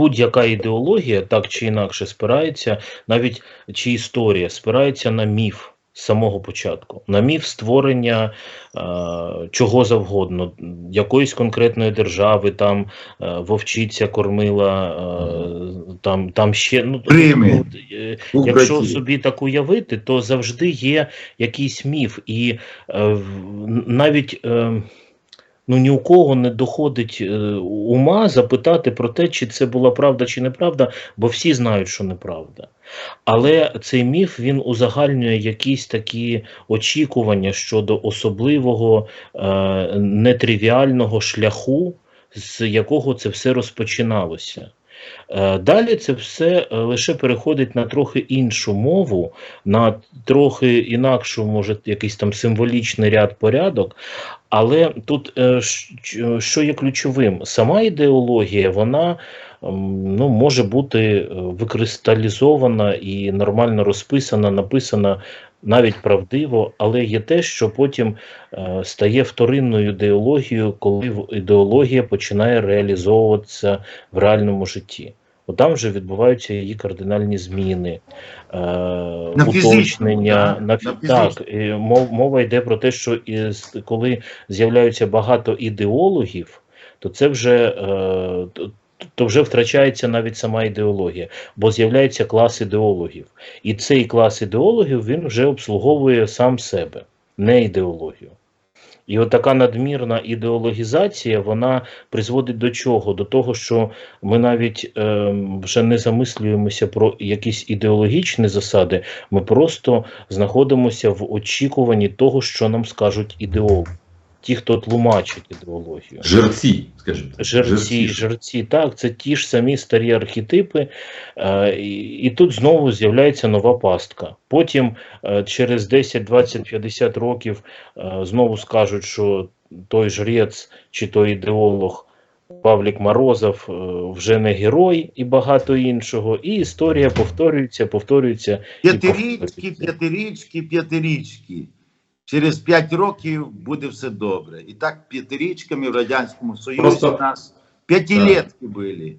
будь-яка ідеологія так чи інакше спирається, навіть чи історія спирається на міф з самого початку, на міф створення е, чого завгодно, якоїсь конкретної держави, там е, вовчиця кормила, е, там, там ще ну, Римі. ну, е, Якщо собі так уявити, то завжди є якийсь міф, і е, навіть е, ну, ні у кого не доходить е, ума запитати про те, чи це була правда чи неправда, бо всі знають, що неправда. Але цей міф він узагальнює якісь такі очікування щодо особливого е, нетривіального шляху, з якого це все розпочиналося. Е, Далі це все е, лише переходить на трохи іншу мову, на трохи інакшу, може, якийсь там символічний ряд порядок. Але тут е, що є ключовим? Сама ідеологія, вона ну, може бути е, викристалізована і нормально розписана, написана навіть правдиво, але є те, що потім е, стає вторинною ідеологією, коли ідеологія починає реалізовуватися в реальному житті. От там вже відбуваються її кардинальні зміни, е, фізичному, уточнення. На, на так, і мов, мова йде про те, що із, коли з'являються багато ідеологів, то це вже, е, то- вже втрачається навіть сама ідеологія, бо з'являється клас ідеологів. І цей клас ідеологів він вже обслуговує сам себе, не ідеологію. І от така надмірна ідеологізація, вона призводить до чого? До того, що ми навіть ем, вже не замислюємося про якісь ідеологічні засади, ми просто знаходимося в очікуванні того, що нам скажуть ідеологи, ті, хто тлумачить ідеологію. Жерці, скажімо так. Жерці, жерці, так, це ті ж самі старі архетипи, е, і, тут знову з'являється нова пастка. Потім е, через 10, 20, 50 років е, знову скажуть, що той жрець чи той ідеолог Павлік Морозов вже не герой і багато іншого. І історія повторюється, повторюється. П'ятирічки, повторюється. п'ятирічки, п'ятирічки. Через п'ять років буде все добре. І так п'ятирічками в Радянському Союзі Просто- у нас п'ятилетки були.